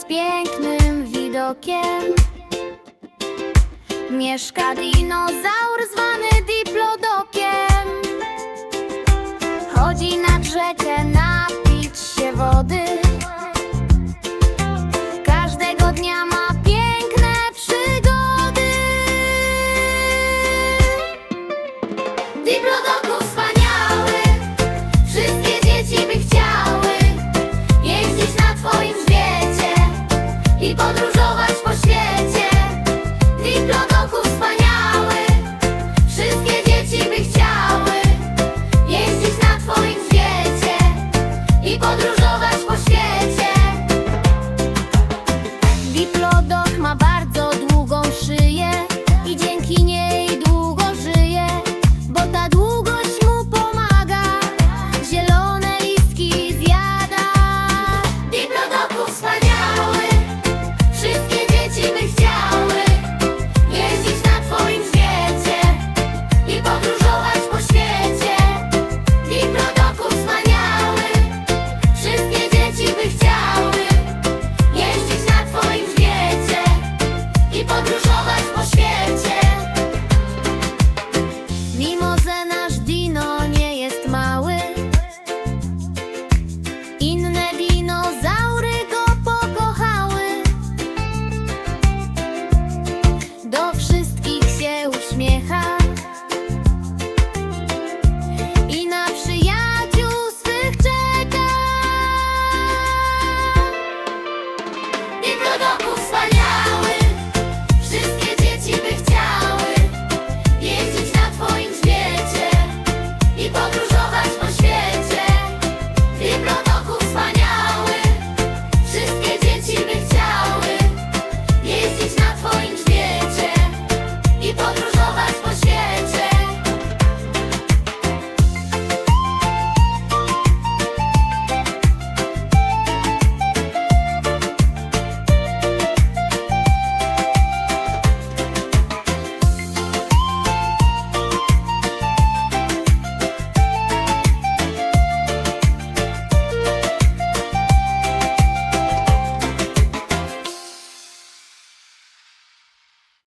z pięknym widokiem. Mieszka dinozaur zwany diplodokiem. Chodzi nad rzekę na